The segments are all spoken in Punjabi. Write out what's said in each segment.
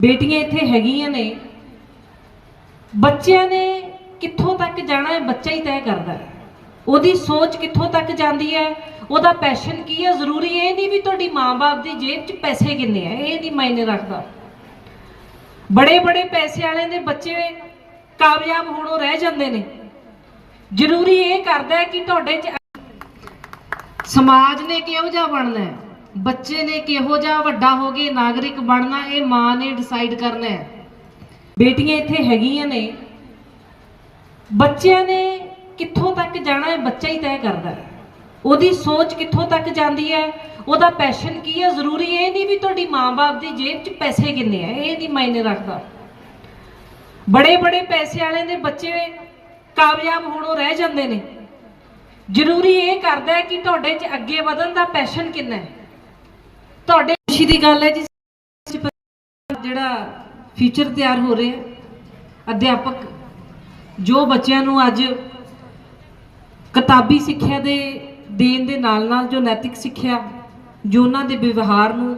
ਬੇਟੀਆਂ ਇੱਥੇ ਹੈਗੀਆਂ ਨੇ। ਬੱਚਿਆਂ ਨੇ ਕਿੱਥੋਂ ਤੱਕ ਜਾਣਾ ਹੈ, ਬੱਚਾ ਹੀ ਤੈਅ ਕਰਦਾ ਹੈ। ਉਹਦੀ ਸੋਚ ਕਿੱਥੋਂ ਤੱਕ ਜਾਂਦੀ ਹੈ, ਉਹਦਾ ਪੈਸ਼ਨ ਕੀ ਹੈ, ਜ਼ਰੂਰੀ ਇਹ ਨਹੀਂ ਵੀ ਤੁਹਾਡੀ ਮਾਂ-ਬਾਪ ਦੀ ਜੇਬ 'ਚ ਪੈਸੇ ਕਿੰਨੇ ਆ, ਇਹ ਨਹੀਂ ਮਾਇਨੇ ਰੱਖਦਾ। ਬੜੇ ਬੜੇ ਪੈਸੇ ਵਾਲਿਆਂ ਦੇ ਬੱਚੇ ਕਾਮਯਾਬ ਹੋਣੋਂ ਰਹਿ ਜਾਂਦੇ ਨੇ। ਜ਼ਰੂਰੀ ਇਹ ਕਰਦਾ ਕਿ ਤੁਹਾਡੇ 'ਚ ਸਮਾਜ ਨੇ ਕਿਹੋ ਜਿਹਾ ਬਣਨਾ ਹੈ। ਬੱਚੇ ਨੇ ਕਿਹੋ ਜਿਹਾ ਵੱਡਾ ਹੋ ਕੇ ਨਾਗਰਿਕ ਬਣਨਾ, ਇਹ ਮਾਂ ਨੇ ਡਿਸਾਈਡ ਕਰਨਾ ਹੈ। ਬੇਟੀਆਂ ਇੱਥੇ ਹੈਗੀਆਂ ਨੇ। ਬੱਚਿਆਂ ਨੇ ਕਿੱਥੋਂ ਤੱਕ ਜਾਣਾ ਹੈ, ਬੱਚਾ ਹੀ ਤੈਅ ਕਰਦਾ ਹੈ। ਉਹਦੀ ਸੋਚ ਕਿੱਥੋਂ ਤੱਕ ਜਾਂਦੀ ਹੈ, ਉਹਦਾ ਪੈਸ਼ਨ ਕੀ ਹੈ, ਜ਼ਰੂਰੀ ਇਹ ਨਹੀਂ ਵੀ ਤੁਹਾਡੀ ਮਾਂ-ਬਾਪ ਦੀ ਜੇਬ 'ਚ ਪੈਸੇ ਕਿੰਨੇ ਆ, ਇਹ ਨਹੀਂ ਮਾਇਨੇ ਰੱਖਦਾ। ਬੜੇ ਬੜੇ ਪੈਸੇ ਵਾਲਿਆਂ ਦੇ ਬੱਚੇ ਕਾਮਯਾਬ ਹੋਣੋਂ ਰਹਿ ਜਾਂਦੇ ਨੇ। ਜ਼ਰੂਰੀ ਇਹ ਕਰਦਾ ਹੈ ਕਿ ਤੁਹਾਡੇ 'ਚ ਅੱਗੇ ਵਧਣ ਦਾ ਪੈਸ਼ਨ ਕਿੰਨਾ ਹੈ। ਤੁਹਾਡੇ ਖੁਸ਼ੀ ਦੀ ਗੱਲ ਹੈ ਜੀ ਜਿਹੜਾ ਫਿਊਚਰ ਤਿਆਰ ਹੋ ਰਿਹਾ ਅਧਿਆਪਕ, ਜੋ ਬੱਚਿਆਂ ਨੂੰ ਅੱਜ ਕਿਤਾਬੀ ਸਿੱਖਿਆ ਦੇ ਦੇਣ ਦੇ ਨਾਲ ਨਾਲ ਜੋ ਨੈਤਿਕ ਸਿੱਖਿਆ, ਜੋ ਉਹਨਾਂ ਦੇ ਵਿਵਹਾਰ ਨੂੰ,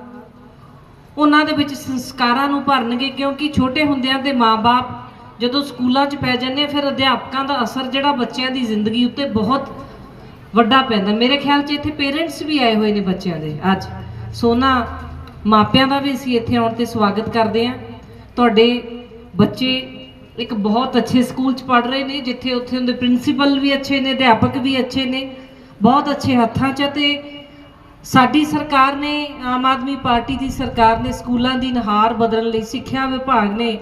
ਉਹਨਾਂ ਦੇ ਵਿੱਚ ਸੰਸਕਾਰਾਂ ਨੂੰ ਭਰਨਗੇ, ਕਿਉਂਕਿ ਛੋਟੇ ਹੁੰਦਿਆਂ ਦੇ ਮਾਪੇ ਜਦੋਂ ਸਕੂਲਾਂ 'ਚ ਪੈ ਜਾਂਦੇ ਫਿਰ ਅਧਿਆਪਕਾਂ ਦਾ ਅਸਰ ਜਿਹੜਾ ਬੱਚਿਆਂ ਦੀ ਜ਼ਿੰਦਗੀ ਉੱਤੇ ਬਹੁਤ ਵੱਡਾ ਪੈਂਦਾ। ਮੇਰੇ ਖਿਆਲ 'ਚ ਇੱਥੇ ਪੇਰੈਂਟਸ ਵੀ ਆਏ ਹੋਏ ਨੇ ਬੱਚਿਆਂ ਦੇ ਅੱਜ। ਸੋਨਾ ਮਾਪਿਆਂ ਦਾ ਵੀ ਅਸੀਂ ਇੱਥੇ ਆਉਣ ਤੇ ਸਵਾਗਤ ਕਰਦੇ ਹਾਂ। ਤੁਹਾਡੇ ਬੱਚੇ ਇੱਕ ਬਹੁਤ ਅੱਛੇ ਸਕੂਲ 'ਚ ਪੜ ਰਹੇ ਨੇ, ਜਿੱਥੇ ਉੱਥੇ ਉਹਦੇ ਪ੍ਰਿੰਸੀਪਲ ਵੀ ਅੱਛੇ ਨੇ, ਅਧਿਆਪਕ ਵੀ ਅੱਛੇ ਨੇ, ਬਹੁਤ ਅੱਛੇ ਹੱਥਾਂ 'ਚ ਆ ਤੇ ਸਾਡੀ ਸਰਕਾਰ ਨੇ, ਆਮ ਆਦਮੀ ਪਾਰਟੀ ਦੀ ਸਰਕਾਰ ਨੇ ਸਕੂਲਾਂ ਦੀ ਨਹਾਰ ਬਦਲਣ ਲਈ, ਸਿੱਖਿਆ ਵਿਭਾਗ ਨੇ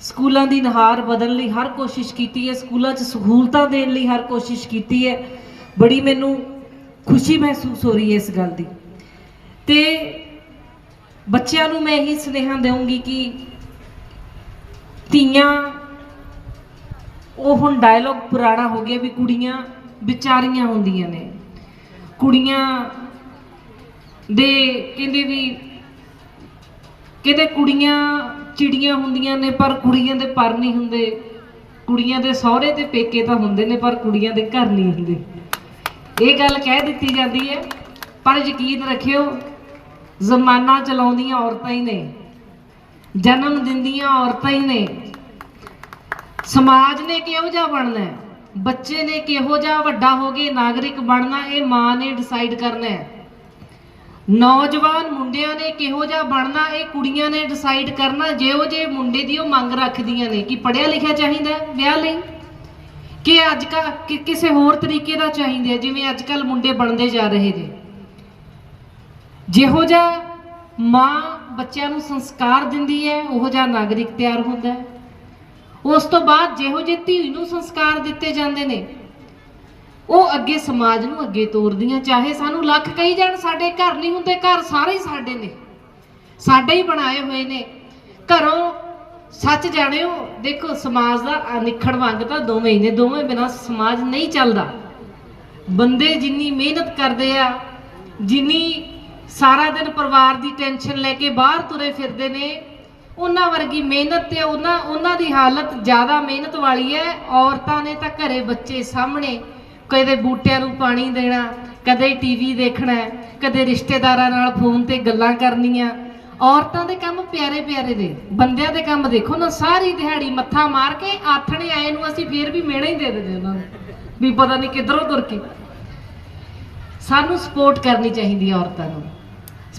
ਸਕੂਲਾਂ ਦੀ ਨਹਾਰ ਬਦਲਣ ਲਈ ਹਰ ਕੋਸ਼ਿਸ਼ ਕੀਤੀ ਹੈ, ਸਕੂਲਾਂ 'ਚ ਸਹੂਲਤਾਂ ਦੇਣ ਲਈ ਹਰ ਕੋਸ਼ਿਸ਼ ਕੀਤੀ ਹੈ। ਬੜੀ ਮੈਨੂੰ ਖੁਸ਼ੀ ਮਹਿਸੂਸ ਹੋ ਰਹੀ ਹੈ ਇਸ ਗੱਲ ਦੀ। ਤੇ ਬੱਚਿਆਂ ਨੂੰ ਮੈਂ ਇਹੀ ਸੁਨੇਹਾ ਦੇਵਾਂਗੀ ਕਿ ਧੀਆਂ, ਉਹ ਹੁਣ ਡਾਇਲੌਗ ਪੁਰਾਣਾ ਹੋ ਗਿਆ ਵੀ ਕੁੜੀਆਂ ਵਿਚਾਰੀਆਂ ਹੁੰਦੀਆਂ ਨੇ। ਕੁੜੀਆਂ ਦੇ ਕਹਿੰਦੇ ਵੀ ਕਹਿੰਦੇ ਕੁੜੀਆਂ ਚਿੜੀਆਂ ਹੁੰਦੀਆਂ ਨੇ ਪਰ ਕੁੜੀਆਂ ਦੇ ਪਰ ਨਹੀਂ ਹੁੰਦੇ। ਕੁੜੀਆਂ ਦੇ ਸਹੁਰੇ ਤੇ ਪੇਕੇ ਤਾਂ ਹੁੰਦੇ ਨੇ ਪਰ ਕੁੜੀਆਂ ਦੇ ਘਰ ਨਹੀਂ ਹੁੰਦੇ। ਇਹ ਗੱਲ ਕਹਿ ਦਿੱਤੀ ਜਾਂਦੀ ਹੈ। ਪਰ ਯਕੀਨ ਰੱਖਿਓ ਜ਼ਮਾਨਾ ਚਲਾਉਂਦੀਆਂ ਔਰਤਾਂ ਹੀ ਨੇ, ਜਨਮ ਦਿੰਦੀਆਂ ਔਰਤਾਂ ਹੀ ਨੇ। ਸਮਾਜ ਨੇ ਕਿਹੋ ਜਿਹਾ ਬਣਨਾ ਹੈ? ਬੱਚੇ ਨੇ ਕਿਹੋ ਜਿਹਾ ਵੱਡਾ ਹੋ ਕੇ ਨਾਗਰਿਕ ਬਣਨਾ ਇਹ ਮਾਂ ਨੇ ਡਿਸਾਈਡ ਕਰਨਾ ਹੈ। ਨੌਜਵਾਨ ਮੁੰਡਿਆਂ ਨੇ ਕਿਹੋ ਜਿਹਾ ਬਣਨਾ? ਇਹ ਕੁੜੀਆਂ ਨੇ ਡਿਸਾਈਡ ਕਰਨਾ। ਜਿਹੋ ਜੇ ਮੁੰਡੇ ਦੀ ਉਹ ਮੰਗ ਰੱਖਦੀਆਂ ਨੇ ਕਿ ਪੜਿਆ ਲਿਖਿਆ ਚਾਹੀਦਾ ਵਿਆਹ ਲਈ। ਕਿ ਅੱਜ ਕੱਲ ਕਿਸੇ ਹੋਰ ਤਰੀਕੇ ਦਾ ਚਾਹੀਦਾ ਜਿਵੇਂ ਅੱਜ ਕੱਲ ਮੁੰਡੇ ਬਣਦੇ ਜਾ ਰਹੇ ਨੇ ਜਿਹੋ ਜਿਹਾ ਮਾਂ ਬੱਚਿਆਂ ਨੂੰ ਸੰਸਕਾਰ ਦਿੰਦੀ ਹੈ, ਉਹੋ ਜਿਹਾ ਨਾਗਰਿਕ ਤਿਆਰ ਹੁੰਦਾ ਹੈ। ਉਸ ਤੋਂ ਬਾਅਦ ਜਿਹੋ ਜਿਹੇ ਧੀ ਨੂੰ ਸੰਸਕਾਰ ਦਿੱਤੇ ਜਾਂਦੇ ਨੇ, ਉਹ ਅੱਗੇ ਸਮਾਜ ਨੂੰ ਅੱਗੇ ਤੋਰਦੀਆਂ, ਚਾਹੇ ਸਾਨੂੰ ਲੱਖ ਕਹੀ ਜਾਣ, ਸਾਡੇ ਘਰ ਨਹੀਂ ਹੁੰਦੇ, ਘਰ ਸਾਰੇ ਹੀ ਸਾਡੇ ਨੇ, ਸਾਡੇ ਹੀ ਬਣਾਏ ਹੋਏ ਨੇ। ਘਰੋਂ ਸੱਚ ਜਾਣਿਓ, ਦੇਖੋ ਸਮਾਜ ਦਾ ਅਨਿਖੜ ਵੰਗ ਤਾਂ ਦੋਵੇਂ ਹੀ ਨੇ, ਦੋਵੇਂ ਬਿਨਾਂ ਸਮਾਜ ਨਹੀਂ ਚੱਲਦਾ। ਬੰਦੇ ਜਿੰਨੀ ਮਿਹਨਤ ਕਰਦੇ ਆ, ਜਿੰਨੀ ਸਾਰਾ ਦਿਨ ਪਰਿਵਾਰ ਦੀ ਟੈਨਸ਼ਨ ਲੈ ਕੇ ਬਾਹਰ ਤੁਰੇ ਫਿਰਦੇ ਨੇ। ਉਹਨਾਂ ਵਰਗੀ ਮਿਹਨਤ ਤੇ ਉਹਨਾਂ ਉਹਨਾਂ ਦੀ ਹਾਲਤ ਜ਼ਿਆਦਾ ਮਿਹਨਤ ਵਾਲੀ ਹੈ। ਔਰਤਾਂ ਨੇ ਤਾਂ ਘਰੇ ਬੱਚੇ ਸਾਹਮਣੇ ਕਦੇ ਬੂਟਿਆਂ ਨੂੰ ਪਾਣੀ ਦੇਣਾ, ਕਦੇ ਟੀਵੀ ਦੇਖਣਾ, ਕਦੇ ਰਿਸ਼ਤੇਦਾਰਾਂ ਨਾਲ ਫੋਨ ਤੇ ਗੱਲਾਂ ਕਰਨੀਆਂ। ਔਰਤਾਂ ਦੇ ਕੰਮ ਪਿਆਰੇ ਪਿਆਰੇ ਦੇ ਬੰਦਿਆਂ ਦੇ ਕੰਮ ਦੇਖੋ ਨਾ, ਸਾਰੀ ਦਿਹਾੜੀ ਮੱਥਾ ਮਾਰ ਕੇ ਆਥਣੇ ਆਏ ਨੂੰ ਅਸੀਂ ਫੇਰ ਵੀ ਮੇਣਾ ਹੀ ਦੇ ਦਿੰਦੇ ਉਹਨਾਂ ਨੂੰ, ਵੀ ਪਤਾ ਨਹੀਂ ਕਿੱਧਰੋਂ ਤੁਰ ਕੇ। ਸਾਨੂੰ ਸਪੋਰਟ ਕਰਨੀ ਚਾਹੀਦੀ ਹੈ ਔਰਤਾਂ ਨੂੰ।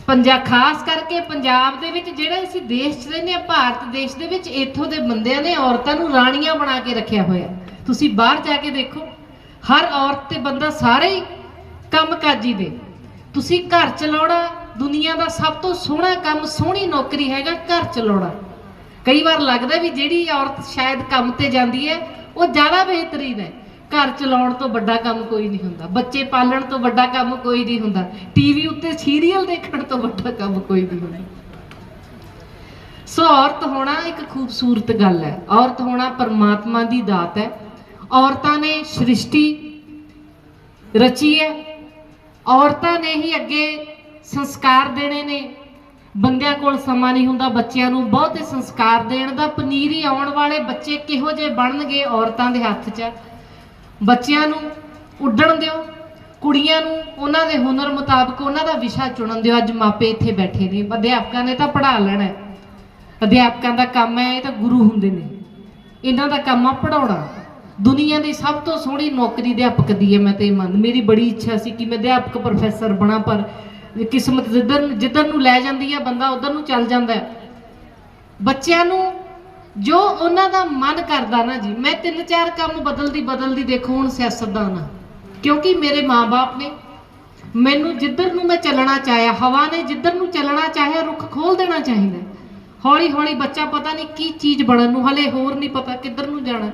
ਪੰਜਾਬ ਖਾਸ ਕਰਕੇ ਪੰਜਾਬ ਦੇ ਵਿੱਚ ਜਿਹੜਾ ਅਸੀਂ ਦੇਸ਼ 'ਚ ਰਹਿੰਦੇ ਆ ਭਾਰਤ ਦੇਸ਼ ਦੇ ਵਿੱਚ ਇੱਥੋਂ ਦੇ ਬੰਦਿਆਂ ਨੇ ਔਰਤਾਂ ਨੂੰ ਰਾਣੀਆਂ ਬਣਾ ਕੇ ਰੱਖਿਆ ਹੋਇਆ ਤੁਸੀਂ ਬਾਹਰ ਜਾ ਕੇ ਦੇਖੋ, ਹਰ ਔਰਤ ਤੇ ਬੰਦਾ ਸਾਰੇ ਹੀ ਕੰਮਕਾਜੀ ਦੇ। ਤੁਸੀਂ ਘਰ ਚਲਾਉਣਾ, ਦੁਨੀਆ ਦਾ ਸਭ ਤੋਂ ਸੋਹਣਾ ਕੰਮ, ਸੋਹਣੀ ਨੌਕਰੀ ਹੈਗਾ ਘਰ ਚਲਾਉਣਾ। ਕਈ ਵਾਰ ਲੱਗਦਾ ਵੀ ਜਿਹੜੀ ਔਰਤ ਸ਼ਾਇਦ ਕੰਮ ਤੇ ਜਾਂਦੀ ਹੈ, ਉਹ ਜ਼ਿਆਦਾ ਬਿਹਤਰੀਨ ਹੈ। ਘਰ ਚਲਾਉਣ ਤੋਂ ਵੱਡਾ ਕੰਮ ਕੋਈ ਨਹੀਂ ਹੁੰਦਾ, ਬੱਚੇ ਪਾਲਣ ਤੋਂ ਵੱਡਾ ਕੰਮ ਕੋਈ ਨਹੀਂ ਹੁੰਦਾ ਟੀਵੀ ਉੱਤੇ ਸੀਰੀਅਲ ਦੇਖਣ ਤੋਂ ਵੱਡਾ ਕੰਮ ਕੋਈ ਨਹੀਂ ਹੁੰਦਾ। ਸੋ ਔਰਤ ਹੋਣਾ ਇੱਕ ਖੂਬਸੂਰਤ ਗੱਲ ਹੈ, ਔਰਤ ਹੋਣਾ ਪਰਮਾਤਮਾ ਦੀ ਦਾਤ ਹੈ, ਔਰਤਾਂ ਨੇ ਸ੍ਰਿਸ਼ਟੀ ਰਚੀ ਹੈ, ਔਰਤਾਂ ਨੇ ਹੀ ਅੱਗੇ ਸੰਸਕਾਰ ਦੇਣੇ ਨੇ, ਬੰਦਿਆਂ ਕੋਲ ਸਮਾਂ ਨਹੀਂ ਹੁੰਦਾ, ਬੱਚਿਆਂ ਨੂੰ ਬਹੁਤੇ ਸੰਸਕਾਰ ਦੇਣ ਦਾ, ਪਨੀਰੀ ਆਉਣ ਵਾਲੇ ਬੱਚੇ ਕਿਹੋ ਜਿਹੇ ਬਣਨਗੇ ਔਰਤਾਂ ਦੇ ਹੱਥ 'ਚ? ਬੱਚਿਆਂ ਨੂੰ ਉੱਡਣ ਦਿਓ, ਕੁੜੀਆਂ ਨੂੰ ਉਹਨਾਂ ਦੇ ਹੁਨਰ ਮੁਤਾਬਕ ਉਹਨਾਂ ਦਾ ਵਿਸ਼ਾ ਚੁਣਨ ਦਿਓ। ਅੱਜ ਮਾਪੇ ਇੱਥੇ ਬੈਠੇ ਨੇ, ਅਧਿਆਪਕਾਂ ਨੇ ਤਾਂ ਪੜ੍ਹਾ ਲੈਣਾ ਅਧਿਆਪਕਾਂ ਦਾ ਕੰਮ ਹੈ, ਇਹ ਤਾਂ ਗੁਰੂ ਹੁੰਦੇ ਨੇ। ਇਹਨਾਂ ਦਾ ਕੰਮ ਆ ਪੜਾਉਣਾ ਦੁਨੀਆ ਦੀ ਸਭ ਤੋਂ ਸੋਹਣੀ ਨੌਕਰੀ ਅਧਿਆਪਕ ਦੀ ਹੈ, ਮੈਂ ਤੇ ਇਹ ਮੰਨ, ਮੇਰੀ ਬੜੀ ਇੱਛਾ ਸੀ ਕਿ ਮੈਂ ਅਧਿਆਪਕ ਪ੍ਰੋਫੈਸਰ ਬਣਾ, ਪਰ ਕਿਸਮਤ ਜਿੱਧਰ ਜਿੱਧਰ ਨੂੰ ਲੈ ਜਾਂਦੀ ਹੈ ਬੰਦਾ ਉਧਰ ਨੂੰ ਚੱਲ ਜਾਂਦਾ ਬੱਚਿਆਂ ਨੂੰ ਜੋ ਉਹਨਾਂ ਦਾ ਮਨ ਕਰਦਾ ਨਾ ਜੀ, ਮੈਂ ਤਿੰਨ ਚਾਰ ਕੰਮ ਬਦਲਦੀ ਬਦਲਦੀ ਦੇਖੋ ਹੁਣ ਸਿਆਸਤਦਾਨ ਆ ਕਿਉਂਕਿ ਮੇਰੇ ਮਾਪੇ ਨੇ ਮੈਨੂੰ ਜਿੱਧਰ ਨੂੰ ਮੈਂ ਚੱਲਣਾ ਚਾਹਿਆ, ਹਵਾ ਨੇ ਜਿੱਧਰ ਨੂੰ ਚੱਲਣਾ ਚਾਹਿਆ, ਰੁੱਖ ਖੋਲ ਦੇਣਾ ਚਾਹੀਦਾ। ਹੌਲੀ ਹੌਲੀ ਬੱਚਾ ਪਤਾ ਨਹੀਂ ਕੀ ਚੀਜ਼ ਬਣਨ ਨੂੰ, ਹਲੇ ਹੋਰ ਨਹੀਂ ਪਤਾ ਕਿੱਧਰ ਨੂੰ ਜਾਣਾ।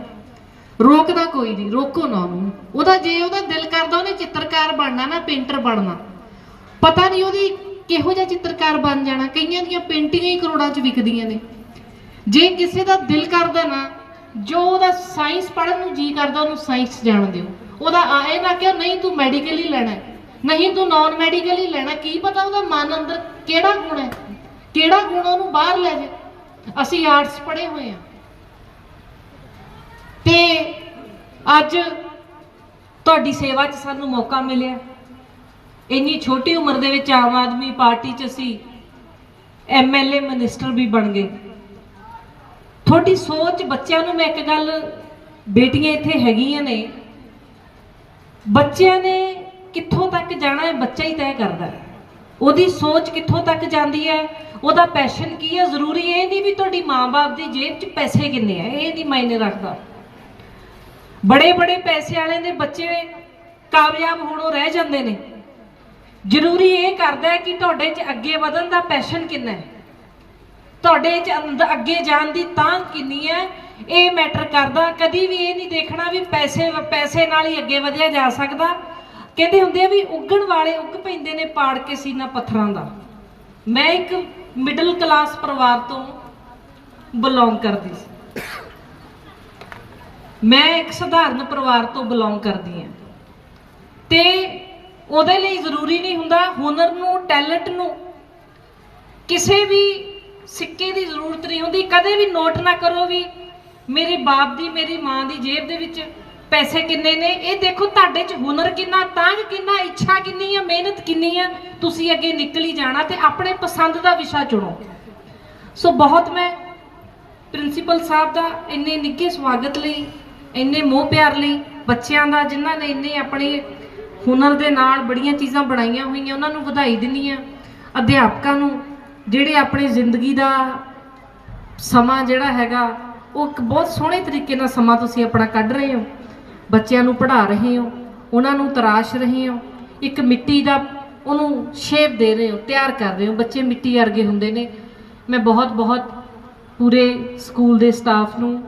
ਰੋਕਦਾ ਕੋਈ ਨਹੀਂ, ਰੋਕੋ ਨਾ ਉਹਨੂੰ। ਉਹਦਾ ਜੇ ਉਹਦਾ ਦਿਲ ਕਰਦਾ, ਉਹਨੇ ਚਿੱਤਰਕਾਰ ਬਣਨਾ ਨਾ, ਪੇਂਟਰ ਬਣਨਾ। ਪਤਾ ਨਹੀਂ ਉਹਦੀ ਕਿਹੋ ਜਿਹਾ ਚਿੱਤਰਕਾਰ ਬਣ ਜਾਣਾ। ਕਈਆਂ ਦੀਆਂ ਪੇਂਟਿੰਗਾਂ ਹੀ ਕਰੋੜਾਂ 'ਚ ਵਿਕਦੀਆਂ ਨੇ। ਜੇ ਕਿਸੇ ਦਾ ਦਿਲ ਕਰਦਾ ਨਾ, ਜੋ ਉਹਦਾ ਸਾਇੰਸ ਪੜ੍ਹਨ ਨੂੰ ਜੀ ਕਰਦਾ, ਉਹਨੂੰ ਸਾਇੰਸ ਜਾਣ ਦਿਓ। ਉਹਦਾ ਆ- ਇਹ ਨਾ ਕਿ ਨਹੀਂ, ਤੂੰ ਮੈਡੀਕਲ ਹੀ ਲੈਣਾ ਨਹੀਂ, ਤੂੰ ਨਾਨ ਮੈਡੀਕਲ ਹੀ ਲੈਣਾ ਕੀ ਪਤਾ ਉਹਦਾ ਮਨ ਅੰਦਰ ਕਿਹੜਾ ਗੁਣ ਹੈ? ਕਿਹੜਾ ਗੁਣ ਉਹਨੂੰ ਬਾਹਰ ਲੈ ਜਾ ਅਸੀਂ ਆਰਟਸ ਪੜ੍ਹੇ ਹੋਏ ਆ ਤੇ ਅੱਜ ਤੁਹਾਡੀ ਸੇਵਾ 'ਚ ਸਾਨੂੰ ਮੌਕਾ ਮਿਲਿਆ। ਇੰਨੀ ਛੋਟੀ ਉਮਰ ਦੇ ਵਿੱਚ ਆਮ ਆਦਮੀ ਪਾਰਟੀ 'ਚ ਅਸੀਂ ਐਮਐਲਏ ਮਿਨਿਸਟਰ ਵੀ ਬਣ ਗਏ। ਤੁਹਾਡੀ ਸੋਚ ਬੱਚਿਆਂ ਨੂੰ ਮੈਂ ਇੱਕ ਗੱਲ, ਬੇਟੀਆਂ ਇੱਥੇ ਹੈਗੀਆਂ ਨੇ। ਬੱਚਿਆਂ ਨੇ ਕਿੱਥੋਂ ਤੱਕ ਜਾਣਾ ਹੈ, ਬੱਚਾ ਹੀ ਤੈਅ ਕਰਦਾ ਹੈ। ਉਹਦੀ ਸੋਚ ਕਿੱਥੋਂ ਤੱਕ ਜਾਂਦੀ ਹੈ, ਉਹਦਾ ਪੈਸ਼ਨ ਕੀ ਹੈ, ਜ਼ਰੂਰੀ ਇਹ ਨਹੀਂ ਵੀ ਤੁਹਾਡੀ ਮਾਂ-ਬਾਪ ਦੀ ਜੇਬ 'ਚ ਪੈਸੇ ਕਿੰਨੇ ਆ, ਇਹ ਨਹੀਂ ਮਾਇਨੇ ਰੱਖਦਾ। ਬੜੇ ਬੜੇ ਪੈਸੇ ਵਾਲੇ ਦੇ ਬੱਚੇ ਕਾਮਯਾਬ ਹੋਣੋਂ ਰਹਿ ਜਾਂਦੇ ਨੇ। ਜ਼ਰੂਰੀ ਇਹ ਕਰਦਾ ਕਿ ਤੁਹਾਡੇ 'ਚ ਅੱਗੇ ਵਧਣ ਦਾ ਪੈਸ਼ਨ ਕਿੰਨਾ ਹੈ। ਤੁਹਾਡੇ 'ਚ ਅੰਦਰ ਅੱਗੇ ਜਾਣ ਦੀ ਤਾਂ ਕਿੰਨੀ ਹੈ? ਇਹ ਮੈਟਰ ਕਰਦਾ, ਕਦੀ ਵੀ ਇਹ ਨਹੀਂ ਦੇਖਣਾ ਵੀ ਪੈਸੇ ਪੈਸੇ ਨਾਲ ਹੀ ਅੱਗੇ ਵਧਿਆ ਜਾ ਸਕਦਾ। ਕਹਿੰਦੇ ਹੁੰਦੇ ਆ ਵੀ ਉੱਗਣ ਵਾਲੇ ਉੱਗ ਪੈਂਦੇ ਨੇ ਪਾੜ ਕੇ ਸੀਨਾ ਪੱਥਰਾਂ ਦਾ। ਮੈਂ ਇੱਕ ਮਿਡਲ ਕਲਾਸ ਪਰਿਵਾਰ ਤੋਂ ਬਿਲੋਂਗ ਕਰਦੀ ਸੀ। ਮੈਂ ਇੱਕ ਸਧਾਰਨ ਪਰਿਵਾਰ ਤੋਂ ਬਿਲੋਂਗ ਕਰਦੀ ਹਾਂ। ਤੇ ਉਹਦੇ ਲਈ ਜ਼ਰੂਰੀ ਨਹੀਂ ਹੁੰਦਾ, ਹੁਨਰ ਨੂੰ ਟੈਲੈਂਟ ਨੂੰ ਕਿਸੇ ਵੀ ਸਿੱਕੇ ਦੀ ਜ਼ਰੂਰਤ ਨਹੀਂ ਹੁੰਦੀ, ਕਦੇ ਵੀ ਨੋਟ ਨਾ ਕਰੋ ਵੀ ਮੇਰੇ ਬਾਪ ਦੀ, ਮੇਰੀ ਮਾਂ ਦੀ ਜੇਬ ਦੇ ਵਿੱਚ ਪੈਸੇ ਕਿੰਨੇ ਨੇ? ਇਹ ਦੇਖੋ ਤੁਹਾਡੇ 'ਚ ਹੁਨਰ ਕਿੰਨਾ ਤਾਂਗ ਕਿੰਨਾ, ਇੱਛਾ ਕਿੰਨੀ ਆ, ਮਿਹਨਤ ਕਿੰਨੀ ਹੈ ਤੁਸੀਂ ਅੱਗੇ ਨਿਕਲੀ ਜਾਣਾ ਤੇ ਆਪਣੇ ਪਸੰਦ ਦਾ ਵਿਸ਼ਾ ਚੁਣੋ। ਸੋ ਬਹੁਤ ਮੈਂ ਪ੍ਰਿੰਸੀਪਲ ਸਾਹਿਬ ਦਾ ਇੰਨੇ ਨਿੱਘੇ ਸਵਾਗਤ ਲਈ, ਇੰਨੇ ਮੋਹ ਪਿਆਰ ਲਈ, ਬੱਚਿਆਂ ਦਾ ਜਿਨ੍ਹਾਂ ਨੇ ਇੰਨੇ ਆਪਣੇ ਹੁਨਰ ਦੇ ਨਾਲ ਬੜੀਆਂ ਚੀਜ਼ਾਂ ਬਣਾਈਆਂ ਹੋਈਆਂ, ਉਹਨਾਂ ਨੂੰ ਵਧਾਈ ਦਿੰਦੀ ਆ ਅਧਿਆਪਕਾਂ ਨੂੰ ਜਿਹੜੇ ਆਪਣੀ ਜ਼ਿੰਦਗੀ ਦਾ ਸਮਾਂ ਜਿਹੜਾ ਹੈਗਾ, ਉਹ ਇੱਕ ਬਹੁਤ ਸੋਹਣੇ ਤਰੀਕੇ ਨਾਲ ਸਮਾਂ ਤੁਸੀਂ ਆਪਣਾ ਕੱਢ ਰਹੇ ਹੋ। ਬੱਚਿਆਂ ਨੂੰ ਪੜ੍ਹਾ ਰਹੇ ਹੋ, ਉਹਨਾਂ ਨੂੰ ਤਰਾਸ਼ ਰਹੇ ਹੋ, ਇੱਕ ਮਿੱਟੀ ਦਾ ਉਹਨੂੰ ਸ਼ੇਪ ਦੇ ਰਹੇ ਹੋ, ਤਿਆਰ ਕਰ ਰਹੇ ਹੋ। ਬੱਚੇ ਮਿੱਟੀ ਵਰਗੇ ਹੁੰਦੇ ਨੇ। ਮੈਂ ਬਹੁਤ ਬਹੁਤ ਪੂਰੇ ਸਕੂਲ ਦੇ ਸਟਾਫ ਨੂੰ,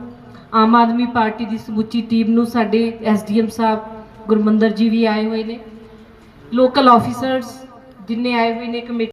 ਆਮ ਆਦਮੀ ਪਾਰਟੀ ਦੀ ਸਮੁੱਚੀ ਟੀਮ ਨੂੰ, ਸਾਡੇ ਐਸਡੀਐਮ ਸਾਹਿਬ, ਗੁਰਮੰਦਰ ਜੀ ਵੀ ਆਏ ਹੋਏ ਨੇ। ਲੋਕਲ ਆਫੀਸਰਸ ਜਿੰਨੇ ਆਏ ਹੋਏ ਨੇ, ਕਮੇਟੀ